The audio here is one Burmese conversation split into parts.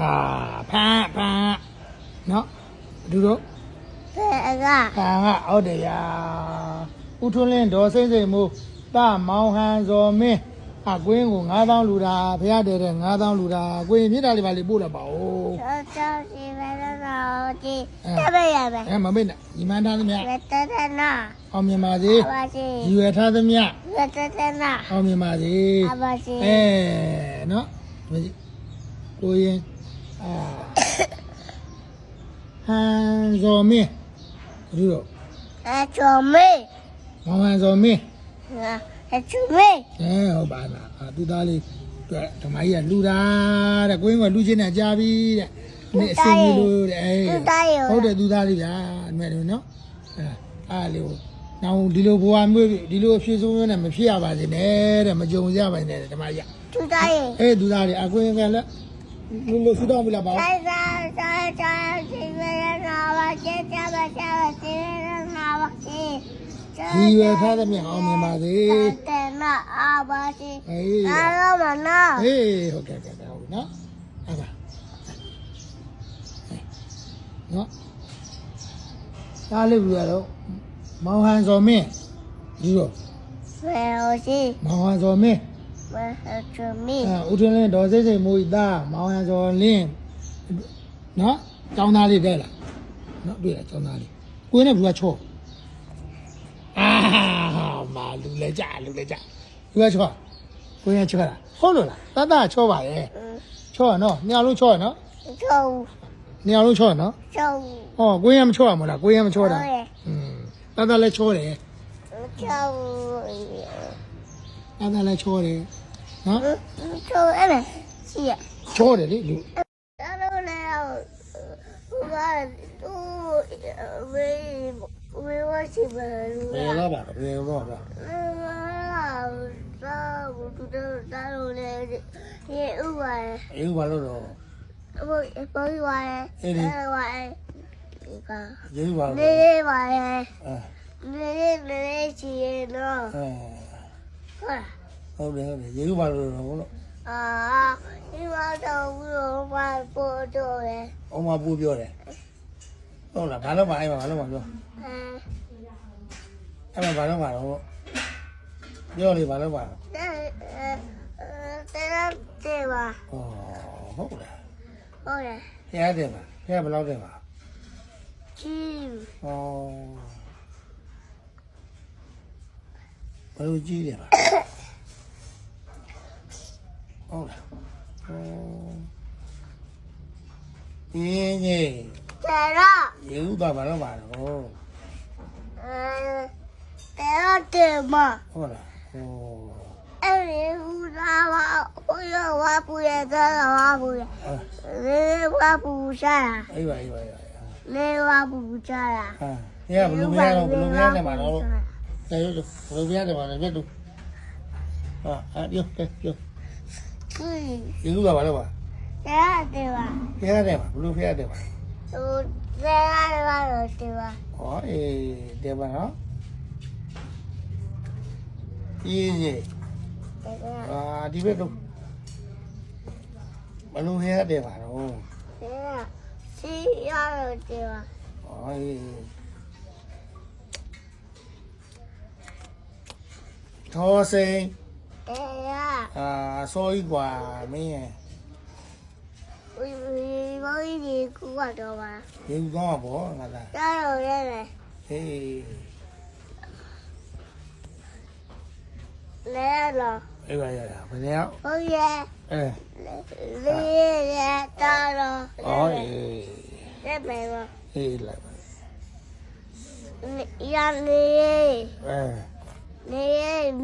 အာဖန်ဖန်နော်လူတို့ဘယ်ကဖန်ကဟုတ်တယ်ရာဦးထွန်းလင်းဒေါ်စိမ့်စိမ့်မိုးတာမောင်ဟန်ဇော်မင်းအကွင်းကို9000လူတာဖရတဲ့တဲ့9000လူတာကိုရင်မြစ်တာလေးပါလေးပို့လိုက်ပါဦးကျောင်းကျောင်းစီဘယ်တော့ကြည့်တပည့်ရမယ်အဲမမေ့နဲ့ညီမန်းထားသမျှဘယ်တတနာအောင်မြင်ပါစေအပါစီရည်ရွယ်ထားသမျှဘယ်တတနာအောင်မြင်ပါစေအပါစီအဲနော်ဒီကိုရင်အာ ဟန်ဇော်မင်းလူတို့အချုံမေမောင်ဟန်ဇော်မင်းအချုံမေအဲဟုတ်ပါလားအာသူသားလေးတွေ့ဓမ္မကြီးကလူတာတဲ့ကိုရင်ကလူချင်းနဲ့ကြားပြီတဲ့နေ့အစင်းကြီးလို့တဲ့အဲဟုတ်တယ်သူသားလေးဗျာအမေတို့နော်အဲအားလေးကိုနောက်ဒီလိုဘဝမျိုးဒီလိုအဖြစ်ဆုံးနဲ့မဖြစ်ရပါစေနဲ့တဲ့မကြုံရပါနဲ့ဓမ္မကြီးသူတိုင်းအေးသူသားလေးအကွင်းကလည်း လူလူစတော့မလားပါဆိုင်ဆိုင်ဆိုင်ဆိုင်စီဘယ်တော့ပါကျဲကျပါကျပါစီဘယ်တော့ပါစီရည်ရွယ်ထားသမျှအောင်မြင်ပါစေတဲ့နာအပါစီအေးအားလုံးမနာအေးဟုတ်ကဲ့ကဲ့ဟုတ်နော်အဲ့ဒါနော်ဒါလေးဘူးရတော့မောင်ဟန်ဇော်မင်းဒီတော့ဘယ်လိုစီမောင်ဟန်ဇော်မင်းဘယ်ချုံမေ အဲဦးထွန်းလင်းဒေါ်စိတ်စိတ်မိုးဤသားမောင်ဟန်ဇော်လင်းနော်ចောင်းသားလေးတဲ့လားနော်တွေ့လားចောင်းသားလေးကိုင်းနဲ့ဘူးကချော့အာမာလူလဲကြလူလဲကြဘူးကချော့ကိုင်းကချော့လားဟုတ်လို့လားတတ်တာချော့ပါရဲ့ ချော့ရနော်ညလုံးချော့ရနော် ချုံ ညလုံးချော့ရနော် ချုံ ဟောကိုင်းရမချော့ရမလားကိုင်းရမချော့တာ ဟုတ်ရဲ့ อืมတတ်တာလည်းချော့တယ် ချုံ တတ်တာလည်းချော့တယ် နော်ချုံအဲ့ဒါစီရချော့တယ်လေလူအဲ့လိုလေဘာသူဝေးဝေးဝစီဘယ်လိုဘယ်တော့ပါဘယ်တော့ပါသာဘူးတူတာလို့လေရေဥပါရဲ့အေးဘာလို့တော့ဘောဘောပါရဲ့အဲ့ပါရဲ့ဒီကရေးပါနေလို့ပါရဲ့အဲနေနေချီရနော်အဲဟုတ်လား ဟုတ်တယ်ဟုတ်တယ်ရေးပါလို့တော့လို့အာဒီမှာတော့ဘူးလို့ဘာပေါ်တော့လဲအမပူပြောတယ်ဟုတ်လားဘာလို့ပါအဲ့မှာဘာလို့ပါပြောအဲအဲ့မှာဘာလို့ပါတော့ပြောလေဘာလို့ပါတဲ့တဲ့တဲ့ပါဩဟုတ်လားဟုတ်တယ်ဖျားတယ်ပါဖျားဘယ်လောက်တယ်ပါချီဩဘယ်လိုကြည့်တယ်ပါ ဟုတ်လားဩဒီကြီးတဲ့တော့ရေဥပါဘာလို့ပါတော့အဲတဲ့တော့တဲ့မဟုတ်လားဟိုအဲ့ဒီဟူလာပါဟိုရဝါပူရတဲ့ဝါပူရအာလေဝါပူရှာအေးပါအေးပါအေးပါလေဝါပူရှာဟာညဘလူမရတော့ဘလူမရတယ်မှာတော့တယ်ဘလူမရတယ်မှာလ ည်းမြတ်တူဟာအဲ့ပြောတယ်ပြောချီရေဥပါဘာလို့ပါတဲ့တဲ့ပါဖျားတယ်ပါဘလူဖျားတယ်ပါဟိုတဲ့ကတော့တဲ့ပါဟောအေးတယ်ပါနော်အေးကြီးတဲ့ကအာဒီဘက်တော့ဘလူဖျားတယ်ပါတော့တဲ့စီရတော့တဲ့ပါဟောအေးထောစိန် 呀，啊，所以话咩？我我以前哭过多嘛，ရေကူကောင်းပါဗောငါသား加油嘞嘞，ဟေး来了，အဲ့ပါရတာဘယ်နှစ်ယောက်我也အဲ你也加了，အော်အေး这边嘛，ဟေးလိုက်ပါ你让你。အဲ နေ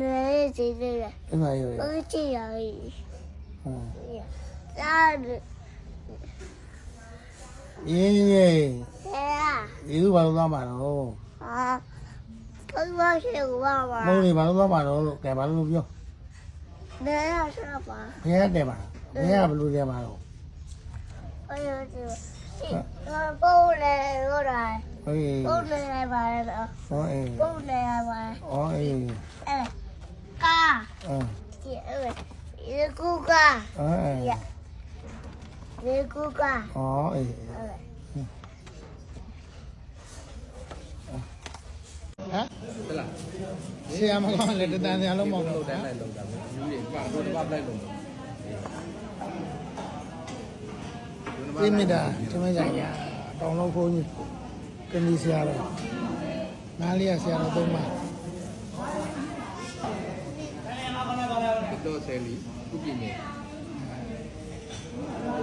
နေစီတယ်အမရောဘယ်ချီရလဲဟမ်တားတဲ့ရင်းရင်းကဒီလိုဘာလို့သွားမှာတော့အာဘယ်မှာရှိပါမမုံနေဘာလို့သွားမှာတော့လို့ကဲဘာလို့ပြောလဲရစပါဘယ်ရတယ်ပါဘယ်ကဘလို့တယ်မှာတော့ဘယ်လိုလဲပုံလေရောတာဟေး ပုံလေပါလားဟောအေးပုံလေပါအော်အေးအဲကာအဲဒီအဲကူကာအဲမေကူကဩအေးဟုတ်လားဟမ်对啦，ဆရာမကောင်းလည်းတ တမီဆရာတော်နားလေးရဆရာတော်သုံးပါတော့ဆယ်လီဥပ္ပိနေ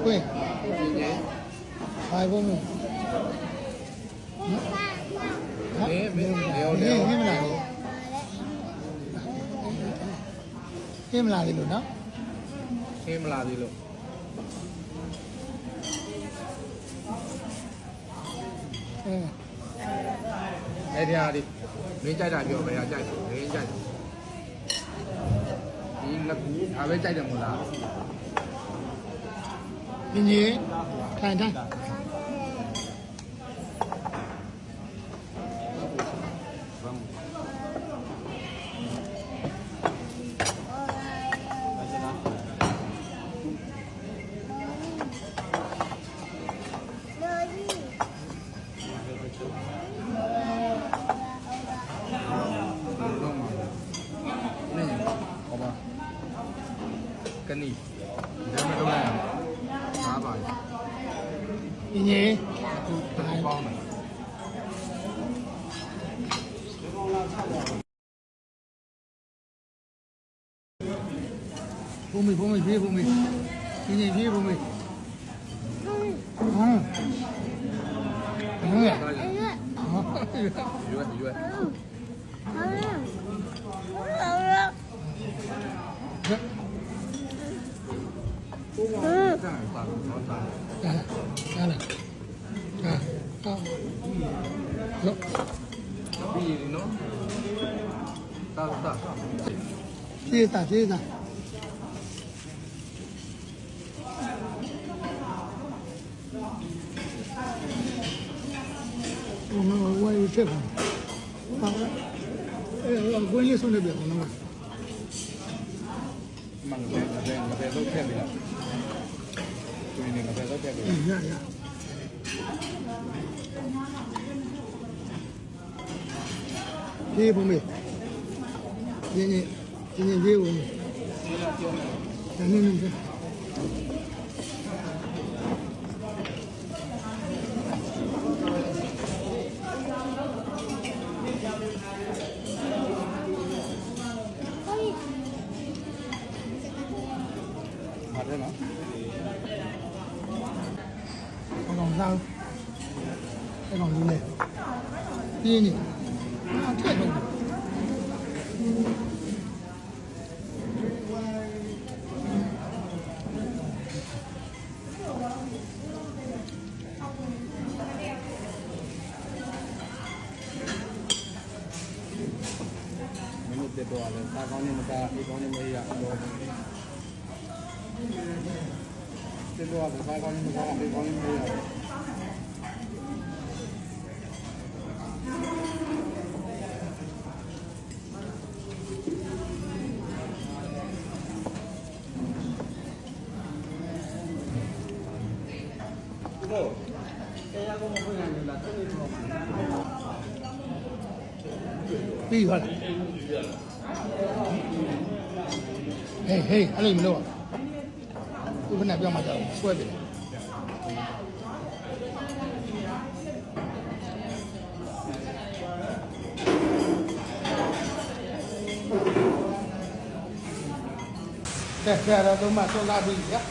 ကိုယ်ဥပ္ပိနေဘာဘုံမလဲမင်းရောလဲဟင်းမလားဟင်းမလားဒီလိုနော်ဟင်းမလားဒီလို อืมအဲ့ဒီဟာဒီမင်းကြိုက်တာပြောမယ်ဟာကြိုက်တယ်မင်းကြိုက်တယ်ဒီလက်ကူဒါပဲကြိုက်တယ်မို့လားပြင်းရင်ထိုင်ထိုင် 跟你，你在那个卖八百，你你都包了。铺米铺米皮铺米，皮米皮铺米。嗯。嗯。鱼鱼鱼。啊。鱼鱼鱼。好了。好了。好了。嗯。来了，来了，来，干。走。第一呢？到到。打，我们我有这个，好，哎，我我给你送点好的嘛。忙着忙着，别别都看不了。 မှန်တယ်ငါပဲငါပဲတော့ဖြတ်ပြီလားသူနေငါပဲတော့ဖြတ်ပြီ ရရပြေးဘုံမေးညင်ညင်ညင်ပြေးဘုံမေးညင်ညင်ညင် ပါတယ်နော် အကောင်သားအကောင်ကြီးလေ ပြင်းနေအထက်တော့မင်းတို့တော့လည်းစားကောင်းနေမစားအေးကောင်းနေမရတော့တင် တော့စားကောင်းနေမစားအေးကောင်းနေမရပြီးသွားလားဟေးဟေးအဲ့လိုမလုပ်ဘူးခုနကပြောမှကြောက်ဆွဲပြီကဲဆရာတော်သုံးမဆွလာပြီဗျာ